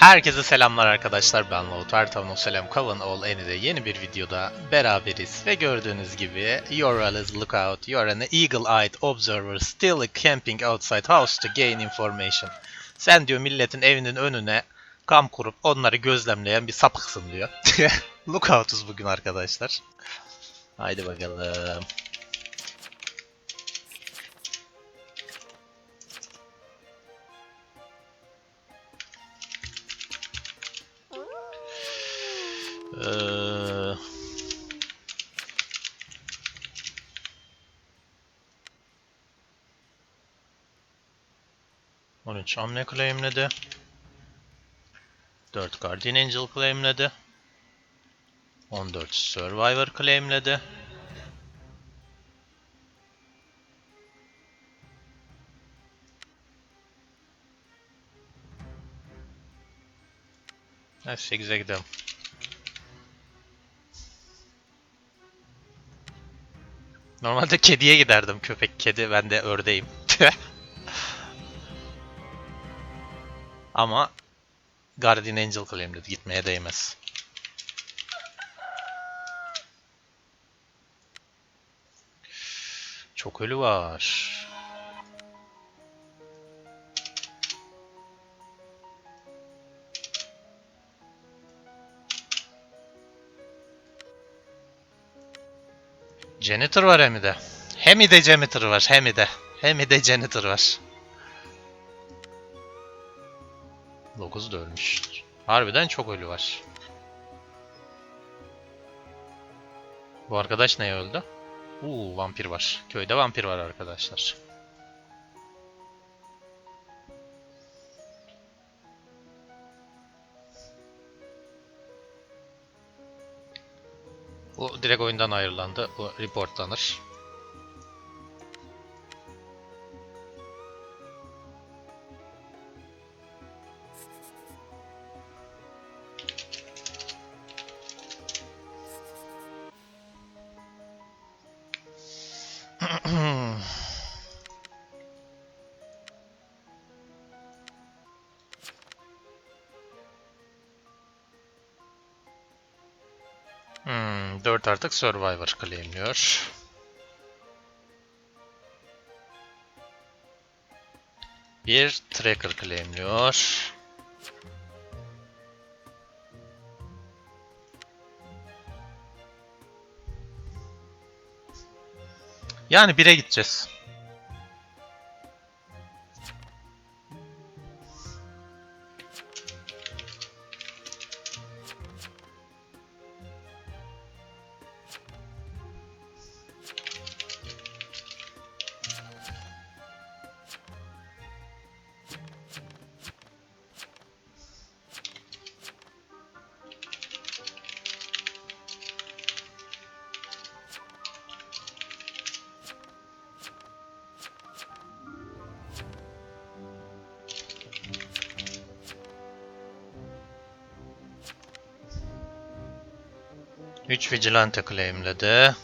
Herkese selamlar arkadaşlar ben Loğut Ertan Selam Kavan All Any'de yeni bir videoda beraberiz ve gördüğünüz gibi You're a lookout, you're an eagle-eyed observer still camping outside house to gain information. Sen diyor milletin evinin önüne kamp kurup onları gözlemleyen bir sapıksın diyor. Lookout'uz bugün arkadaşlar. Haydi bakalım. Ee, On üç hamle claimledi. 4 Guardian Angel claimledi. 14 Survivor claimledi. F8'e gidelim. Normalde kediye giderdim. Köpek kedi ben de ördeğim. Ama Guardian Angel claimledi. Gitmeye değmez. Çok ölü var. Janitor var hem de. Hem de janitor var hem de. Hem de janitor var. 9 da ölmüş. Harbiden çok ölü var. Bu arkadaş neye öldü? Uuu vampir var. Köyde vampir var arkadaşlar. Bu direkt oyundan ayrılandı. Bu reportlanır. Artık Survivor claimliyor. Bir Tracker claimliyor. Yani 1'e gideceğiz. Üç Vigilante claimledi.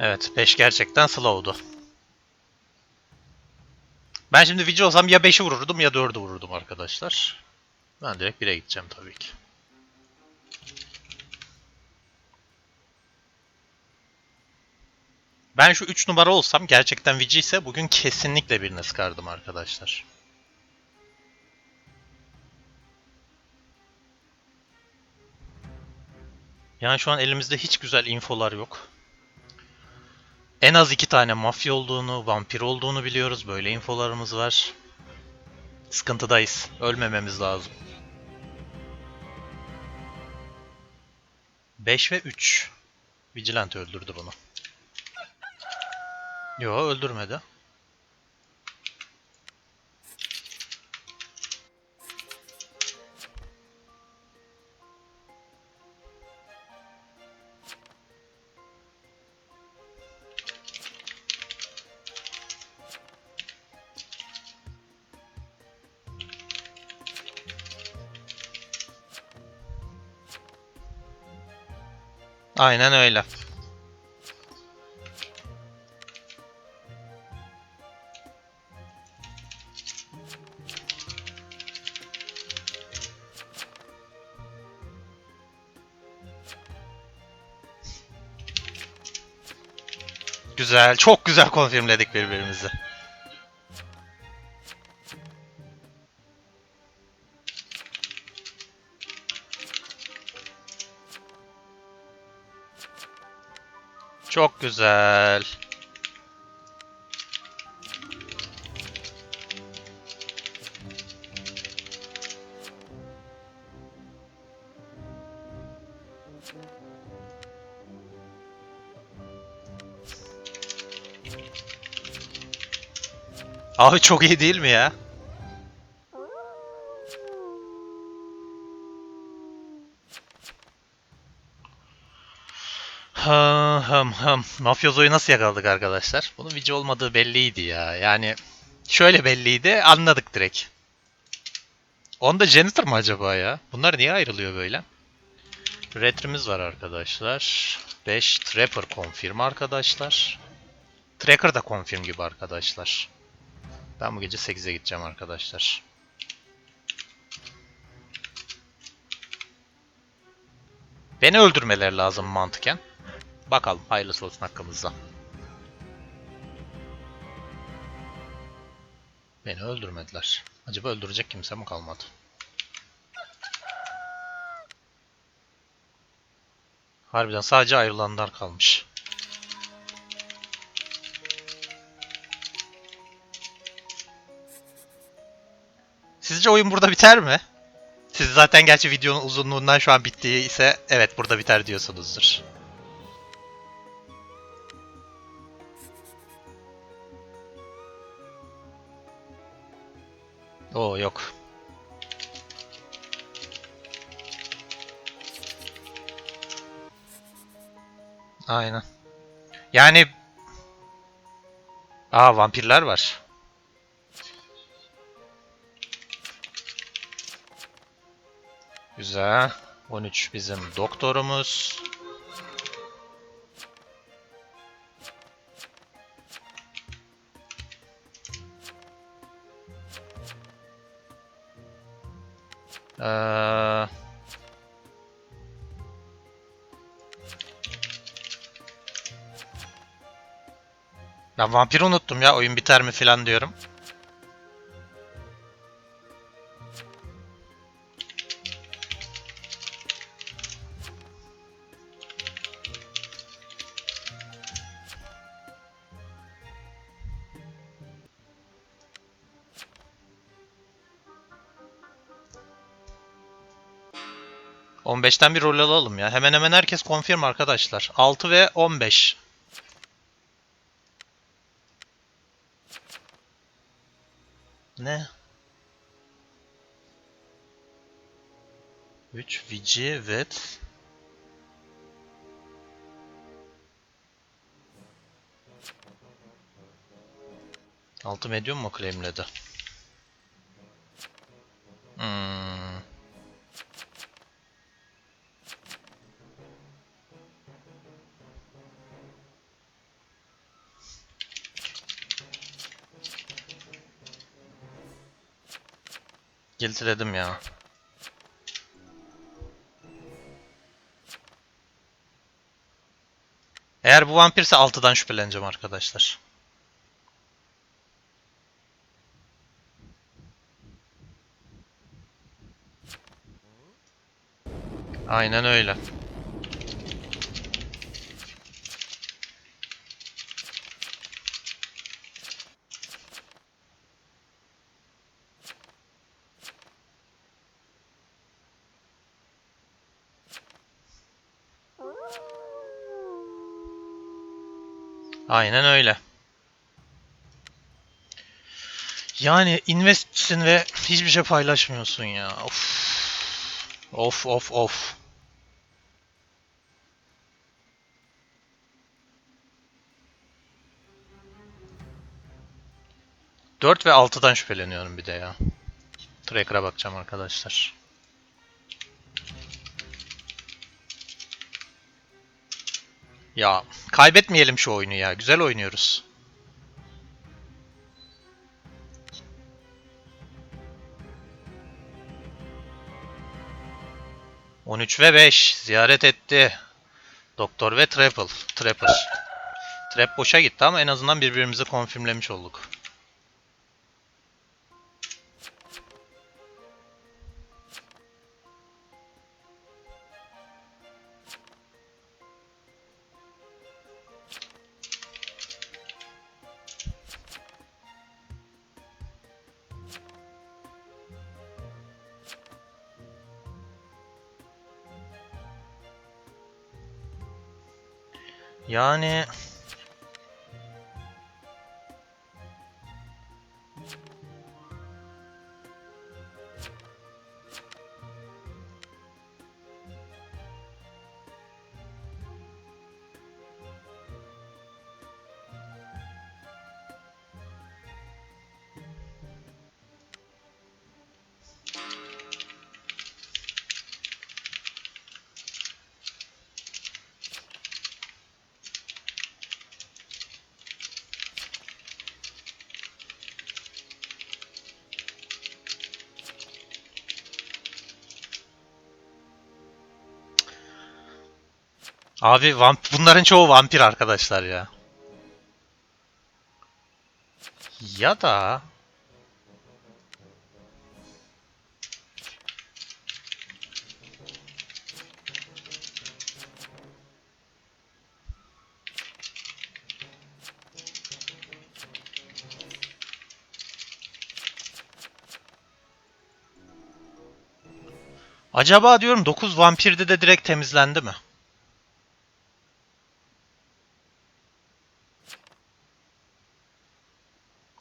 Evet 5 gerçekten slow'du. Ben şimdi Vigil olsam ya 5'i vururdum ya 4'ü vururdum arkadaşlar. Ben direkt 1'e gideceğim tabii ki. Ben şu 3 numara olsam gerçekten Vici ise bugün kesinlikle birine sıkardım arkadaşlar. Yani şu an elimizde hiç güzel infolar yok. En az iki tane mafya olduğunu, vampir olduğunu biliyoruz. Böyle infolarımız var. Sıkıntıdayız. Ölmememiz lazım. 5 ve 3. Vigilante öldürdü bunu. Yo öldürmedi. Aynen öyle. Güzel. Çok güzel konfirmledik birbirimizi. Çok güzel. Abi çok iyi değil mi ya? Hım hım hım. Mafyozoyu nasıl yakaladık arkadaşlar? Bunun vici olmadığı belliydi ya. Yani şöyle belliydi anladık direkt. Onda janitor mı acaba ya? Bunlar niye ayrılıyor böyle? Retrimiz var arkadaşlar. 5 Trapper confirm arkadaşlar. Tracker da confirm gibi arkadaşlar. Ben bu gece 8'e gideceğim arkadaşlar. Beni öldürmeleri lazım mantıken. Bakalım hayırlısı olsun hakkımızda. Beni öldürmediler. Acaba öldürecek kimse mi kalmadı? Harbiden sadece ayrılanlar kalmış. Sizce oyun burada biter mi? Siz zaten gerçi videonun uzunluğundan şu an bittiği ise evet burada biter diyorsunuzdur. Oo yok. Aynen. Yani Aa vampirler var. Güzel. 13 bizim doktorumuz. Ee, ben vampiri unuttum ya oyun biter mi filan diyorum. ...15'ten bir rol alalım ya. Hemen hemen herkes confirm arkadaşlar. 6 ve 15. Ne? 3 Vici, Vet. Altı medium mu claimledi? Hmm. Giltiledim ya. Eğer bu vampirse 6'dan şüpheleneceğim arkadaşlar. Aynen öyle. Aynen öyle. Yani investsin ve hiçbir şey paylaşmıyorsun ya. Of. Of of of. Dört ve altıdan şüpheleniyorum bir de ya. Tracker'a bakacağım arkadaşlar. Ya kaybetmeyelim şu oyunu ya. Güzel oynuyoruz. ...13 ve 5 ziyaret etti. Doktor ve Triple. Trapper. Trap boşa gitti ama en azından birbirimizi konfirmlemiş olduk. Yani abi vamp bunların çoğu vampir arkadaşlar ya. Ya da Acaba diyorum 9 vampirde de direkt temizlendi mi?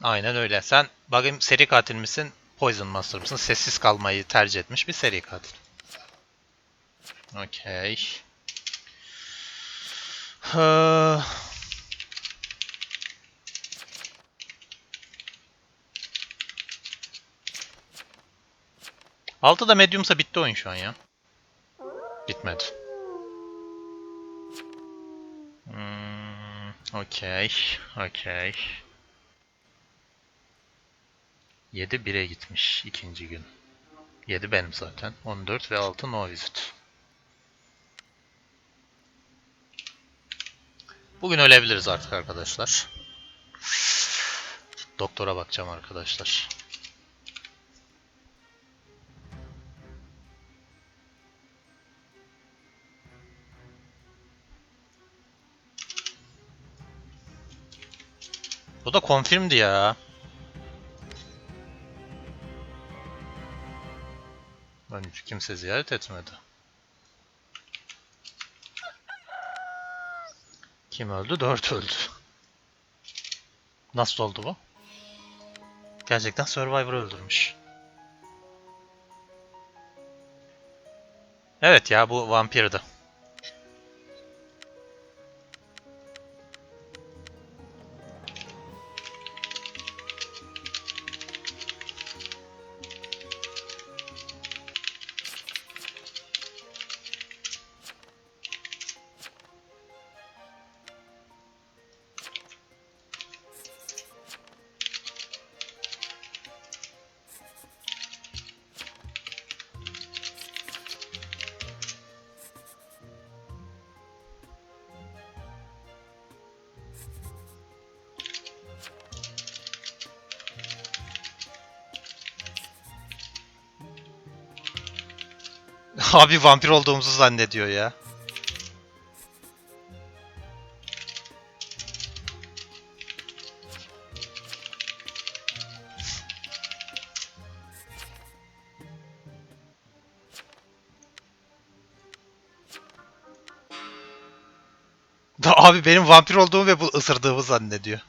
Aynen öyle. Sen bakayım seri katil misin? Poison Master mısın? Sessiz kalmayı tercih etmiş bir seri katil. Okey. Altı da mediumsa bitti oyun şu an ya. Bitmedi. Hmm, okey. Okey. 7 1'e gitmiş ikinci gün. 7 benim zaten. 14 ve 6 no visit. Bugün ölebiliriz artık arkadaşlar. Doktora bakacağım arkadaşlar. Bu da confirmdi ya. Kimse ziyaret etmedi. Kim öldü? Dört öldü. Nasıl oldu bu? Gerçekten Survivor öldürmüş. Evet ya bu vampirdi. Abi vampir olduğumuzu zannediyor ya. Abi benim vampir olduğumu ve bu ısırdığımı zannediyor.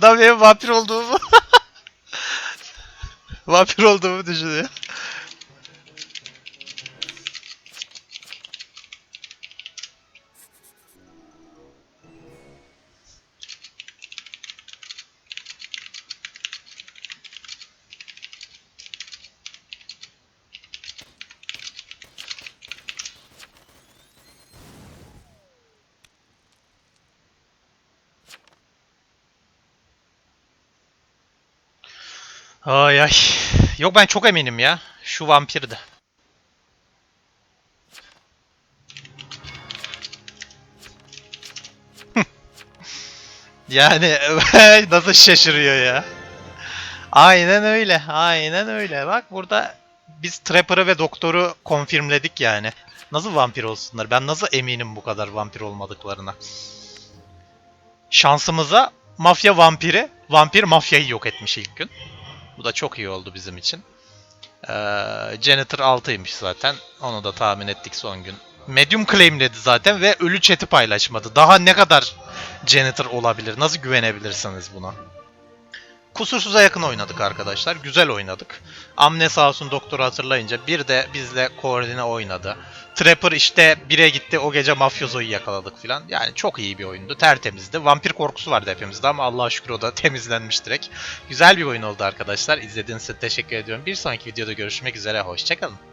Adam benim vampir olduğumu vampir olduğumu düşünüyor. Ay ay. Yok ben çok eminim ya. Şu vampirdi. yani nasıl şaşırıyor ya. Aynen öyle. Aynen öyle. Bak burada biz Trapper'ı ve Doktor'u konfirmledik yani. Nasıl vampir olsunlar? Ben nasıl eminim bu kadar vampir olmadıklarına? Şansımıza mafya vampiri, vampir mafyayı yok etmiş ilk gün. Bu da çok iyi oldu bizim için. Ee, Janitor 6'ymış zaten. Onu da tahmin ettik son gün. Medium claimledi zaten ve ölü chat'i paylaşmadı. Daha ne kadar Janitor olabilir? Nasıl güvenebilirsiniz buna? Kusursuza yakın oynadık arkadaşlar. Güzel oynadık. Amne sağ olsun doktoru hatırlayınca bir de bizle koordine oynadı. Trapper işte bire gitti o gece mafyozoyu yakaladık filan. Yani çok iyi bir oyundu. Tertemizdi. Vampir korkusu vardı hepimizde ama Allah'a şükür o da temizlenmiş direkt. Güzel bir oyun oldu arkadaşlar. İzlediğiniz için teşekkür ediyorum. Bir sonraki videoda görüşmek üzere. Hoşçakalın.